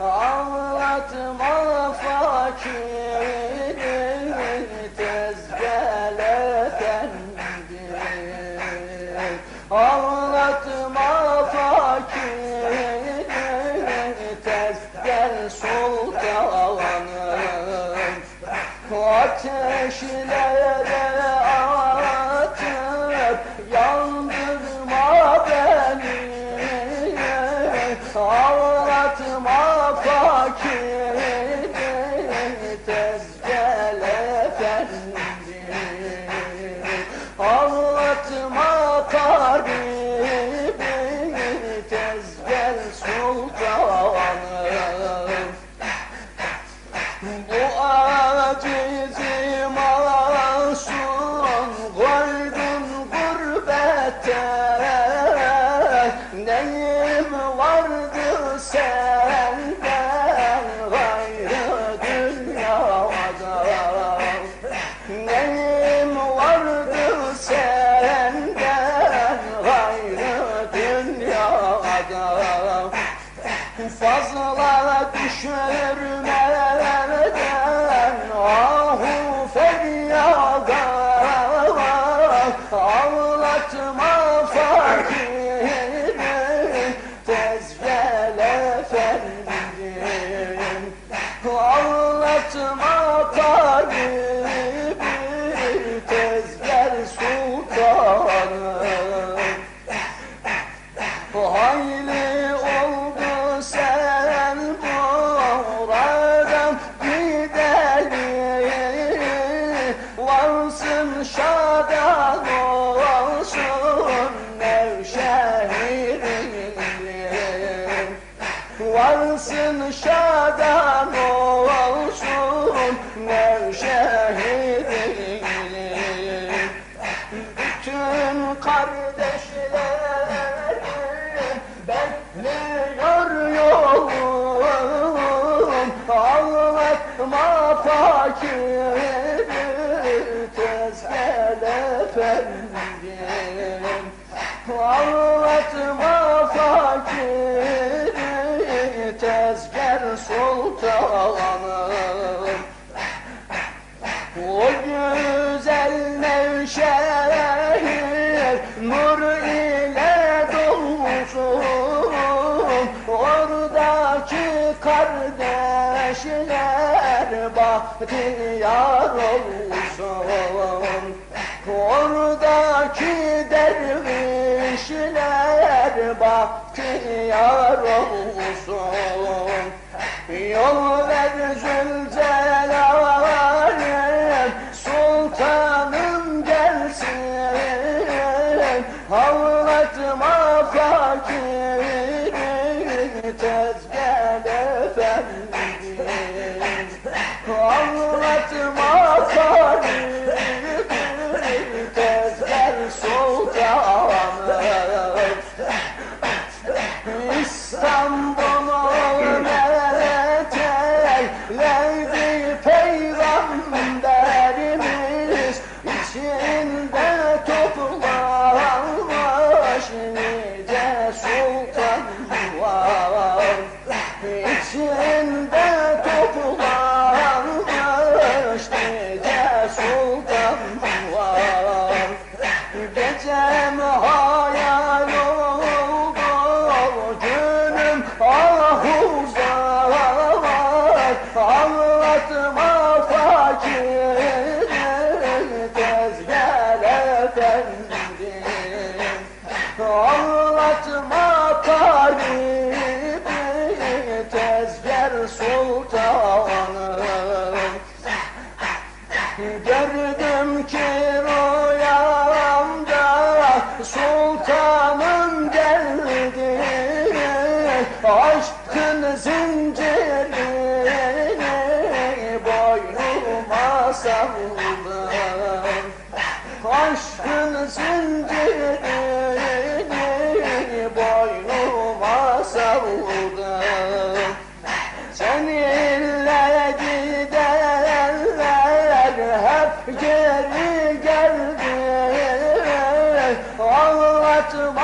Ağlatma fakirini tezgel efendim. Ağlatma fakirini tezgel sultanım. Ateşlere Fakiri tezgel efendi Ağlatma taribi tezgel sultanım bu acizi masum koydun gurbete Fazla düşürmeden ahu feryada. Ağlatma fakiri tezgel efendim. Ağlatma taribi tezgel sultanım. Hayli Varsın şadan olsun Nevşehir'in Varsın şadan olsun Nevşehir'in bütün kardeşlerim bekliyor yolum. Ağlatma fakiri efendim Ağlatma fakiri tezgel sultanım o güzel Nevşehir nur ile dolsun Oradaki kardeşler bahtiyar olsun Oradaki dervişler bahtiyar olsun. Yol Tezgel sultanım Gecem hayal oldu günüm ahuzar Anlatma fakiri tezgel efendim. Anlatma taribi tezgel sultanım boynuma saldım Aşkın zincirini boynuma saldım Seninle gidenler hep geri geldi Ağlatma